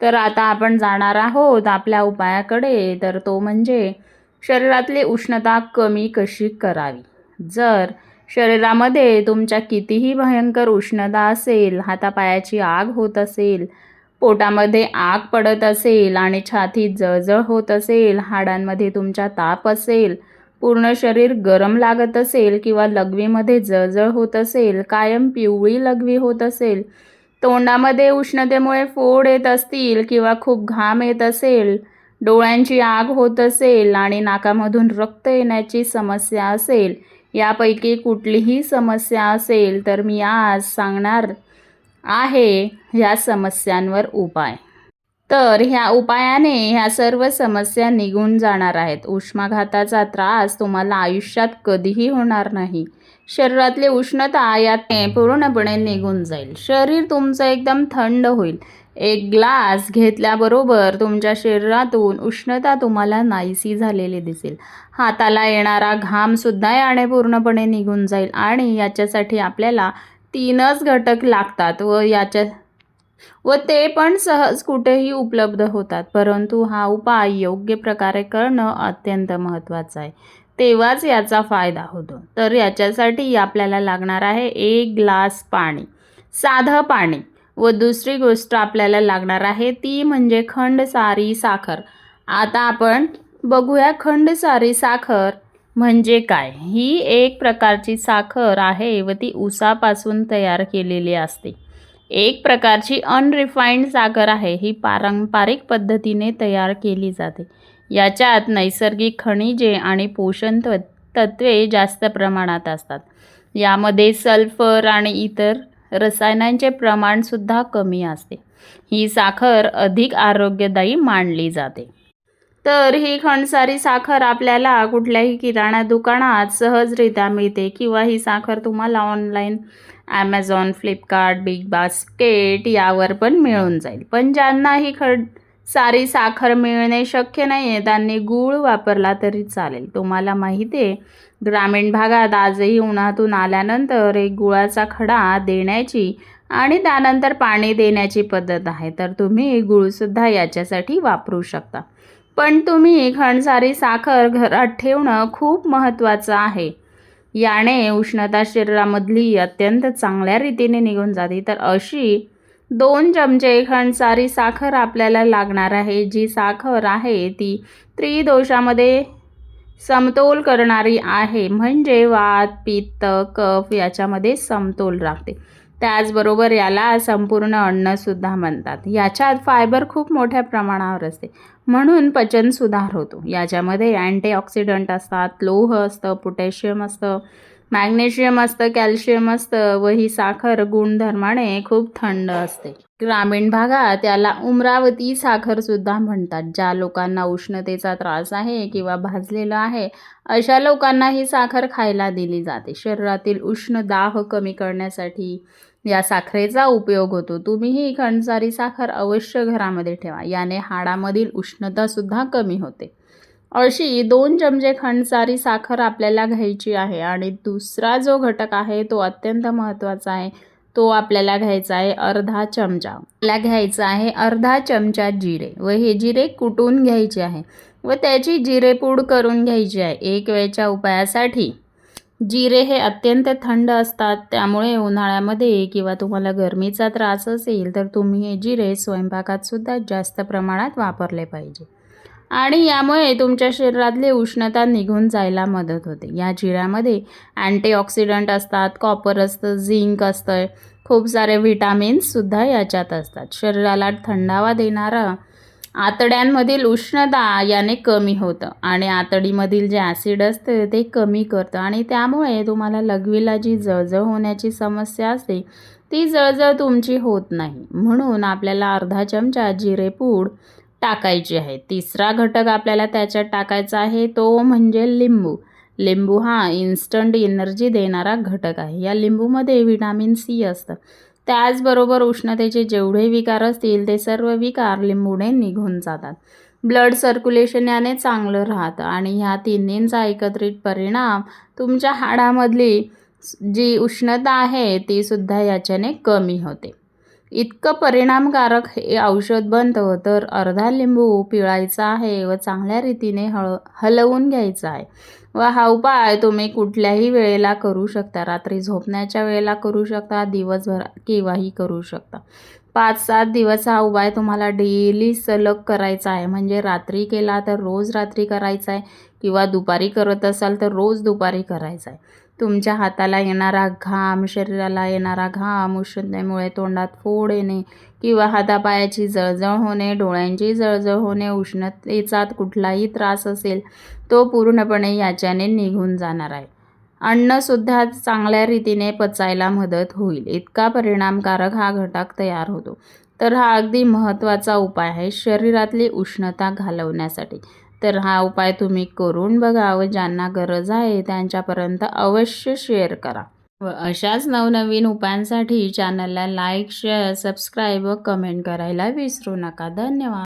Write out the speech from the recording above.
तर आता आपण जाणार आहोत आपल्या उपायाकडे. तर तो म्हणजे शरीरातली उष्णता कमी कशी करावी? जर शरीरामध्ये तुमच्या कितीही भयंकर उष्णता असेल हातापायाची आग होत असेल पोटामध्ये आग पडत असेल आणि छातीत जळजळ होत असेल हाडांमध्ये तुमच्या ताप असेल पूर्ण शरीर गरम लागत असेल किंवा लघवीमध्ये जळजळ होत असेल कायम पिवळी लघवी होत असेल तोंडामध्ये उष्णतेमुळे फोड येत असतील किंवा खूप घाम येत असेल डोळ्यांची आग होत असेल आणि नाकामधून रक्त येण्याची समस्या असेल यापैकी कुठलीही समस्या असेल तर मी आज सांगणार आहे ह्या समस्यांवर उपाय. तर ह्या उपायाने ह्या सर्व समस्या निघून जाणार आहेत. उष्माघाताचा त्रास तुम्हाला आयुष्यात कधीही होणार नाही. शरीरातली उष्णता यात पूर्णपणे निघून जाईल. शरीर तुमचं एकदम थंड होईल. एक ग्लास घेतल्याबरोबर तुमच्या शरीरातून उष्णता तुम्हाला नाहीसी झालेली दिसेल. हाताला येणारा घामसुद्धा याने पूर्णपणे निघून जाईल आणि याच्यासाठी आपल्याला तीनच घटक लागतात व याच्या व ते पण सहज कुठेही उपलब्ध होतात. परंतु हा उपाय योग्य प्रकारे करणं अत्यंत महत्त्वाचं आहे. तेव्हाच याचा फायदा होतो. तर याच्यासाठी आपल्याला लागणार आहे एक ग्लास पाणी. साधं पाणी. व दुसरी गोष्ट आपल्याला लागणार आहे ती म्हणजे खंडसारी साखर. आता आपण बघूया खंडसारी साखर म्हणजे काय? ही एक प्रकारची साखर आहे व ती उसापासून तयार केलेली असते. एक प्रकारची अनरिफाईंड साखर आहे. ही पारंपरिक पद्धतीने तयार केली जाते. याच्यात नैसर्गिक खनिजे आणि पोषण तव तत्वे जास्त प्रमाणात असतात. यामध्ये सल्फर आणि इतर रसायनांचे प्रमाणसुद्धा कमी असते. ही साखर अधिक आरोग्यदायी मानली जाते. तर ही खणसारी साखर आपल्याला कुठल्याही किराणा दुकानात सहजरित्या मिळते किंवा ही साखर तुम्हाला online Amazon Flipkart Big Basket यावर पण मिळून जाईल. पण ज्यांना ही खड सारी साखर मिळणे शक्य नाही आहे त्यांनी गूळ वापरला तरी चालेल. तुम्हाला माहिती आहे ग्रामीण भागात आजही उन्हातून आल्यानंतर एक गुळाचा खडा देण्याची आणि त्यानंतर पाणी देण्याची पद्धत आहे. तर तुम्ही गुळसुद्धा याच्यासाठी वापरू शकता. पण तुम्ही खणसारी साखर घरात ठेवणं खूप महत्त्वाचं आहे. याने उष्णता शरीरामधली अत्यंत चांगल्या रीतीने निघून जाते. तर अशी दोन चमचे खंडसारी साखर आपल्याला लागणार आहे. जी साखर आहे ती त्रिदोषामध्ये समतोल करणारी आहे. म्हणजे वात पित्त कफ याच्यामध्ये समतोल राखते. त्याचबरोबर याला संपूर्ण अन्नसुद्धा म्हणतात. याच्यात फायबर खूप मोठ्या प्रमाणावर असते. म्हणून पचन सुधार होतो याच्यामध्ये अँटीऑक्सिडंट असतात लोह असतं पोटॅशियम असतं मॅग्नेशियम असतं कॅल्शियम असतं व ही साखर गुणधर्माने खूप थंड असते. ग्रामीण भागात याला उमरावती साखरसुद्धा म्हणतात ज्या लोकांना उष्णतेचा त्रास आहे किंवा भाजलेलं आहे अशा लोकांना ही साखर खायला दिली जाते. शरीरातील उष्ण दाह कमी करण्यासाठी या साखरेचा उपयोग होतो. तुम्ही ही खंडसारी साखर अवश्य घरामध्ये ठेवा. याने हाडामधील उष्णतासुद्धा कमी होते. अशी दोन चमचे खंडसारी साखर आपल्याला घ्यायची आहे आणि दुसरा जो घटक आहे तो अत्यंत महत्त्वाचा आहे तो आपल्याला घ्यायचा आहे अर्धा चमचा. आपल्याला घ्यायचा आहे अर्धा चमचा जिरे व हे जिरे कुटून घ्यायचे आहे व त्याची जिरेपूड करून घ्यायची आहे एक वेळच्या उपायासाठी. जिरे हे अत्यंत थंड असतात त्यामुळे उन्हाळ्यामध्ये किंवा तुम्हाला गरमीचा त्रास असेल तर तुम्ही हे जिरे स्वयंपाकातसुद्धा जास्त प्रमाणात वापरले पाहिजे. आणि यामुळे तुमच्या शरीरातली उष्णता निघून जायला मदत होते. या जिऱ्यामध्ये अँटीऑक्सिडंट असतात कॉपर असतं झिंक असतं खूप सारे व्हिटॅमिन्ससुद्धा याच्यात असतात. शरीराला थंडावा देणारा आतड्यांमधील उष्णता याने कमी होतं आणि आतडीमधील जे ॲसिड असतं ते कमी करतं आणि त्यामुळे तुम्हाला लघवीला जी जळजळ होण्याची समस्या असते ती जळजळ तुमची होत नाही. म्हणून आपल्याला अर्धा चमचा जिरेपूड टाकायची आहे. तिसरा घटक आपल्याला त्याच्यात टाकायचा आहे तो म्हणजे लिंबू. लिंबू हा इन्स्टंट एनर्जी देणारा घटक आहे. या लिंबूमध्ये व्हिटॅमिन सी असतं. त्याचबरोबर उष्णतेचे जेवढे विकार असतील ते सर्व विकार लिंबूने निघून जातात. ब्लड सर्क्युलेशन याने चांगलं राहतं आणि ह्या तिन्हींचा एकत्रित परिणाम तुमच्या हाडामधली जी उष्णता आहे ती सुद्धा याच्याने कमी होते. इतकं परिणामकारक हे औषध बनतं तर अर्धा लिंबू पिळायचा आहे व चांगल्या रीतीने हळ हलवून घ्यायचा आहे. व हा उपाय तुम्ही कुठल्याही वेळेला करू शकता. रात्री झोपण्याच्या वेळेला करू शकता दिवसभर केव्हाही करू शकता. पाच सात दिवस हा उपाय तुम्हाला डेली सलग करायचा आहे. म्हणजे रात्री केला तर रोज रात्री करायचा आहे किंवा दुपारी करत असाल तर रोज दुपारी करायचा आहे. तुमच्या हाताला येणारा घाम शरीराला येणारा घाम उष्णतेमुळे तोंडात फोड येणे किंवा हातापायाची जळजळ होणे डोळ्यांची जळजळ होणे उष्णतेचा कुठलाही त्रास असेल तो पूर्णपणे याच्याने निघून जाणार आहे. अन्नसुद्धा चांगल्या रीतीने पचायला मदत होईल. इतका परिणामकारक हा घटक तयार होतो. तर हा अगदी महत्त्वाचा उपाय आहे शरीरातली उष्णता घालवण्यासाठी. तर हा उपाय तुम्ही करून बघा व ज्यांना गरज आहे त्यांच्यापर्यंत अवश्य शेअर करा. व अशाच नवनवीन उपायांसाठी चॅनलला लाईक शेअर सबस्क्राईब व कमेंट करायला विसरू नका. धन्यवाद.